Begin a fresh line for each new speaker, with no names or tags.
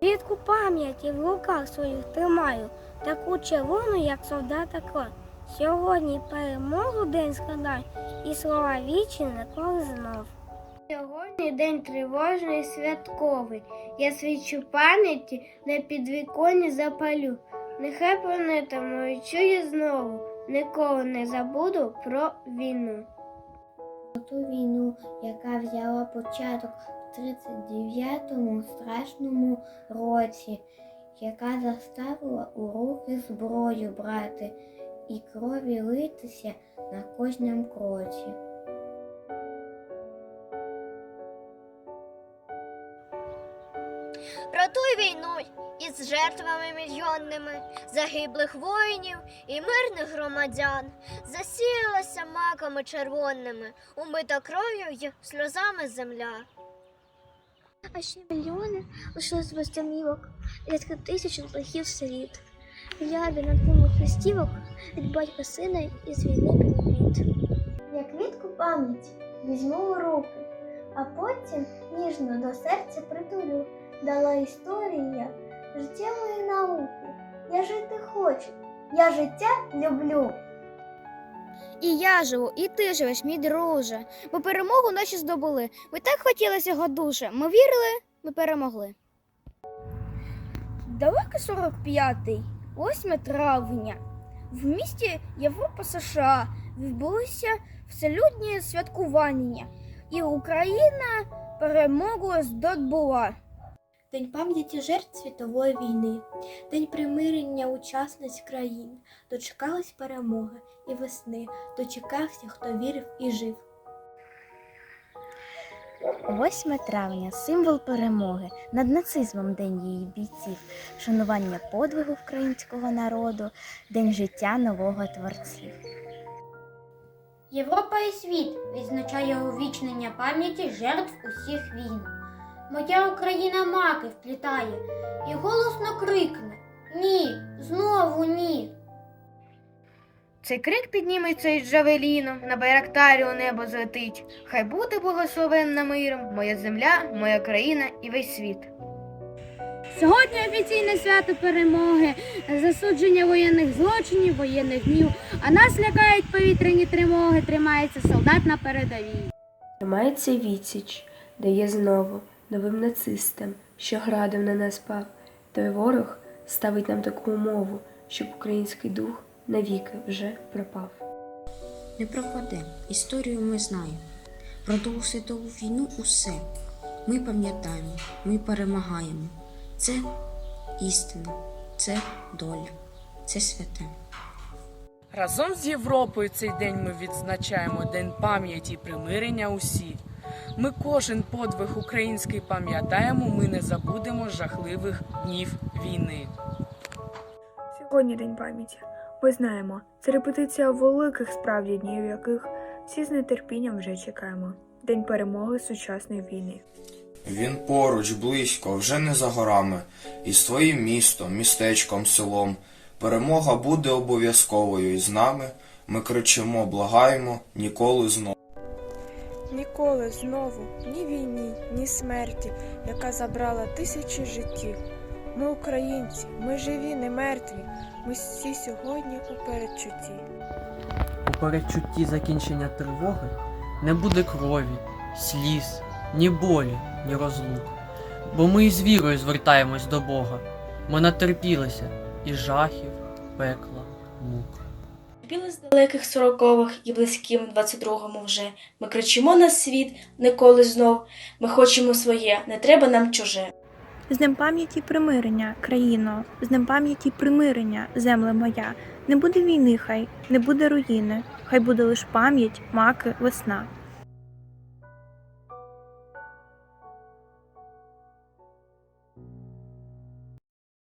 Рідку пам'яті в руках своїх тримаю, таку червону, як солдата кров. Сьогодні перемогу день складай, і слова вічі ніколи знов. Сьогодні день тривожний святковий. Я свічу пам'яті на підвіконні запалю. Нехай планета мою чує знову, ніколи не забуду про війну. Ту війну, яка взяла початок в 39-му страшному році, яка заставила у руки зброю брати і крові литися на кожному кроці.
Ту війну із жертвами мільйонними загиблих воїнів і мирних громадян засіялася маками червоними, умита кров'ю й сльозами земля.
А ще мільйони лишилось без домівок, рядки тисяч лихів сиріт. Мільярди надмінних листівок від батька сина і з війни привіт.
Я квітку пам'яті візьму у руки, а потім ніжно до серця притулю. Дала історія життєвої науки. Я жити хочу, я життя люблю.
І я живу, і ти живеш, мій друже, бо перемогу наші здобули. Ми так хотіли цього дуже. Ми вірили, ми перемогли. Далекий 45-й, 8 травня. В місті Європа США відбулися вселюдні святкування, і Україна перемогу здобула.
День пам'яті жертв світової війни, день примирення учасниць країн, дочекались перемоги і весни, дочекався, хто вірив і жив.
8 травня символ перемоги над нацизмом День її бійців, шанування подвигу українського народу, День життя нового творців.
Європа і світ відзначає увічнення пам'яті жертв усіх війн. Моя Україна маки вплітає і голосно крикне Ні, знову ні.
Цей крик підніметься із джавеліном, на байрактарі у небо злетить. Хай буде благословенна миром моя земля, моя країна і весь світ.
Сьогодні офіційне свято перемоги, засудження воєнних злочинів, воєнних днів, а нас лякають повітряні тривоги, тримається солдат на передовій.
Тримається відсіч, дає знову новим нацистам, що градом на нас пав. Той ворог ставить нам таку умову, щоб український дух навіки вже пропав.
Не пропаде. Історію ми знаємо. Про Другу світову війну усе. Ми пам'ятаємо, ми перемагаємо. Це істина, це доля, це святе.
Разом з Європою цей день ми відзначаємо День пам'яті і примирення усі. Ми кожен подвиг український пам'ятаємо, ми не забудемо жахливих днів війни.
Сьогодні День пам'яті. Ми знаємо, це репетиція великих справді днів, яких всі з нетерпінням вже чекаємо. День перемоги сучасної війни.
Він поруч, близько, вже не за горами, і своїм містом, містечком, селом. Перемога буде обов'язковою і з нами. Ми кричимо, благаємо, ніколи знову.
Ніколи знову ні війні, ні смерті, яка забрала тисячі життів. Ми українці, ми живі, не мертві. Ми всі сьогодні у передчутті.
У передчутті закінчення тривоги не буде крові, сліз, ні болі, ні розлук. Бо ми із вірою звертаємось до Бога. Ми натерпілися і жахів, пекла, мук.
Терпіли з далеких сорокових і близьким двадцять 22-му вже. Ми кричимо на світ, ніколи знов. Ми хочемо своє, не треба нам чуже.
З Днем пам'яті примирення, країно, з Днем пам'яті примирення, земле моя. Не буде війни, хай, не буде руїни, хай буде лиш пам'ять, маки, весна.